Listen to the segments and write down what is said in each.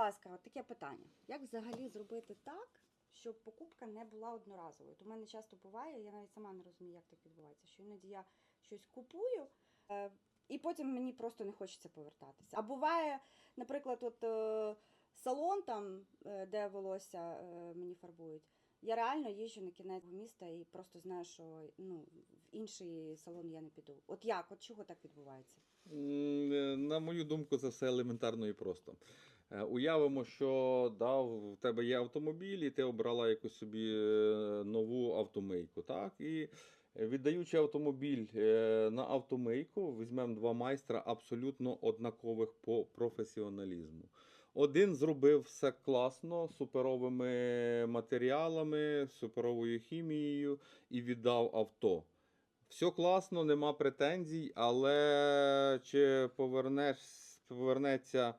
ласка, от таке питання. Як взагалі зробити так, щоб покупка не була одноразовою? У мене часто буває, я навіть сама не розумію, як так відбувається, що іноді я щось купую. Е, і потім мені просто не хочеться повертатися. А буває, наприклад, от е, салон там, е, де волосся е, мені фарбують. Я реально їжджу на кінець міста і просто знаю, що ну, в інший салон я не піду. От як? От чого так відбувається? Е, На мою думку, це все елементарно і просто. Е, Уявимо, що да, в тебе є автомобіль, і ти обрала якусь собі е, нову автомийку. Так? І е, віддаючи автомобіль на автомийку, візьмемо два майстра абсолютно однакових по професіоналізму. Один зробив все класно, суперовими матеріалами, суперовою хімією і віддав авто. Все класно, нема претензій, але чи повернеш, повернеться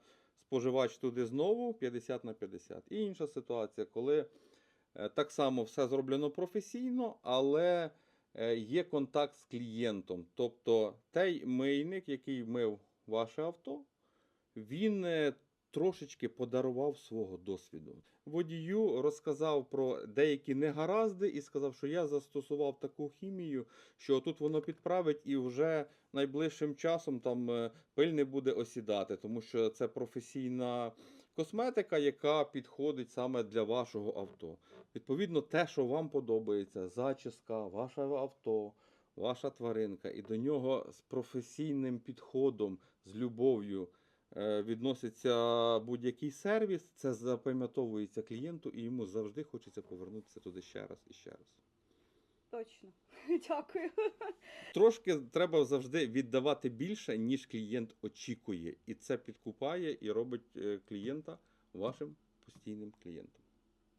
споживач туди знову 50 на 50. І інша ситуація, коли е, так само все зроблено професійно, але е, є контакт з клієнтом. Тобто той мийник, який мив ваше авто, він е, трошечки подарував свого досвіду. Водію розказав про деякі негаразди і сказав, що я застосував таку хімію, що тут воно підправить і вже найближчим часом там е, пиль не буде осідати, тому що це професійна косметика, яка підходить саме для вашого авто. Відповідно, те, що вам подобається, зачіска, ваше авто. Ваша тваринка, і до нього з професійним підходом, з любов'ю відноситься будь-який сервіс, це запам'ятовується клієнту, і йому завжди хочеться повернутися туди ще раз і ще раз. Точно. Дякую. Трошки треба завжди віддавати більше, ніж клієнт очікує, і це підкупає і робить е, клієнта вашим постійним клієнтом.